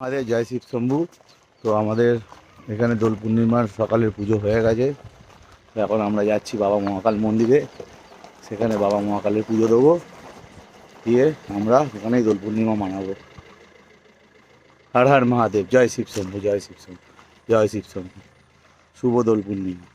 আমাদের জয় শিব শম্ভু। তো আমাদের এখানে দোল পূর্ণিমার সকালের পুজো হয়ে গেছে। এখন আমরা যাচ্ছি বাবা মহাকাল মন্দিরে। সেখানে বাবা মহাকালের পুজো দেবো। দিয়ে আমরা ওখানেই দোল পূর্ণিমা মানাবো। হর হর মহাদেব, জয় শিব শম্ভু, জয় শিব শম্ভু, জয় শিব শম্ভু। শুভ দোল পূর্ণিমা।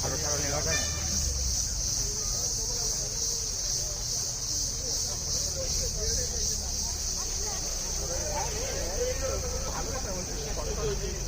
ভালো ভালো নেওয়া যায় ভালো কথা বলছি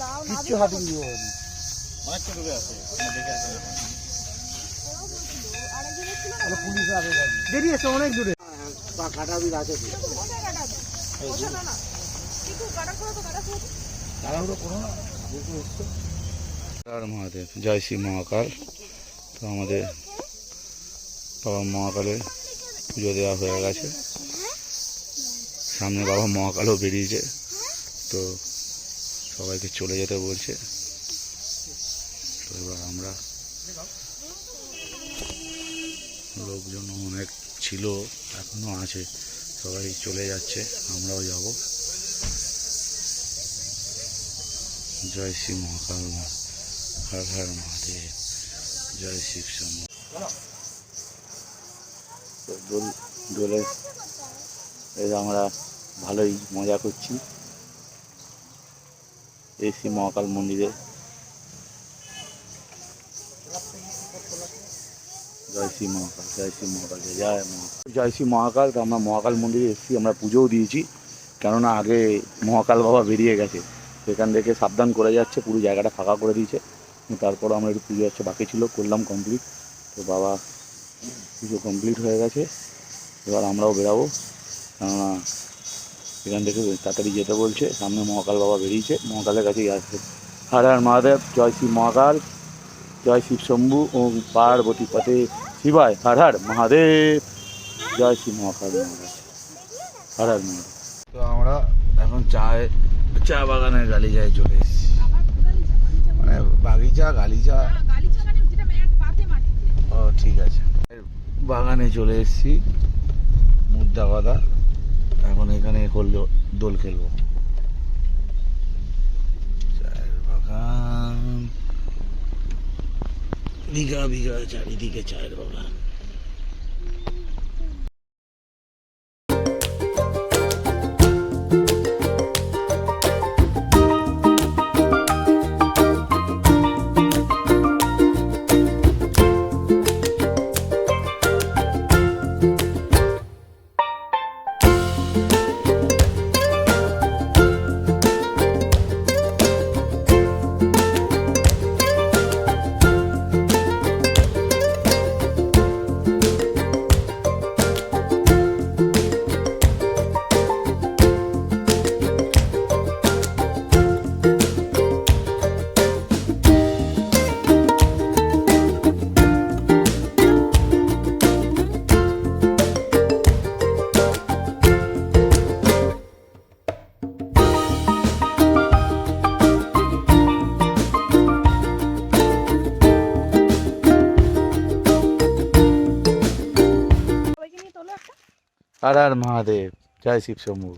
কিচ্ছু হাতে দিব পুলিশ আগে বেরিয়েছে অনেক দূরে। আছে মহাদেব জয় শ্রী মহাকাল। তো আমাদের বাবা মহাকালের পুজো দেওয়া হয়ে গেছে। সামনে বাবা মহাকালও বেরিয়েছে। তো সবাইকে চলে যেতে বলছে। তো এবার আমরা লোকজন অনেক ছিল, এখনও আছে। সবাই চলে যাচ্ছে, আমরাও যাব। জয় শ্রী মহাকাল হর হর মহাদেব, জয় শিব শম্ভু দোল দোলে আমরা ভালোই মজা করছি। এই শ্রী মহাকাল মন্দিরে। জয় শ্রী মহাকাল, জয় শ্রী মহাকাল, জয় মহাকাল। জয় শ্রী মহাকাল আমরা মহাকাল মন্দিরে এসেছি, আমরা পুজোও দিয়েছি, কেননা আগে মহাকাল বাবা বেরিয়ে গেছে, সেখান থেকে সাবধান করে যাচ্ছে, পুরো জায়গাটা ফাঁকা করে দিয়েছে। তারপর আমরা একটু পুজো হচ্ছে বাকি ছিল, করলাম কমপ্লিট তো বাবা পুজো কমপ্লিট হয়ে গেছে, এবার আমরাও বেরাবো, কেননা এখান থেকে তাড়াতাড়ি যেতে বলছে। সামনে মহাকাল বাবা বেরিয়েছে। মহাকালের কাছেই আসবে হর হর মহাদেব, জয় শ্রী মহাকাল। জয় শিব শম্ভু ও পার্বতী পথে শিবায়। হর হর মহাদেব। জয় শ্রী মহাকাল মহারাজ। হর হর মহাদেব। তো আমরা এখন চায়, চা বাগানের গালিচায় চলে এসেছি। মানে বাগিচা, গালিচা। ও, ঠিক আছে। বাগানে চলে এসেছি। এখানে করল দোল খেলব। চায়ের বাগান। বিঘা বিঘা চারিদিকে চায়ের বাগান। আর আর মহাদেব জয় শিব শম্ভু।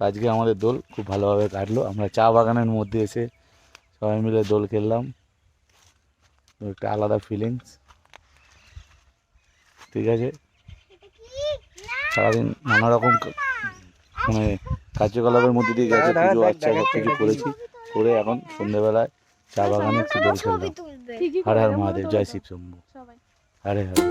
আজকে আমাদের দোল খুব ভালোভাবে কাটলো। আমরা চা বাগানের মধ্যে এসে সবাই মিলে দোল খেললাম। একটা আলাদা ফিলিংস ঠিক আছে? সারাদিন নানা রকম মানে কার্যকলাপের মধ্যে দিয়ে গেছে পুজো আচ্ছা সব কিছু করেছি। করে এখন সন্ধ্যেবেলায় চা বাগানে একটু দোল খেললাম। হরে হর মহাদেব জয় শিব শম্ভু। সবাই। হরে হরে।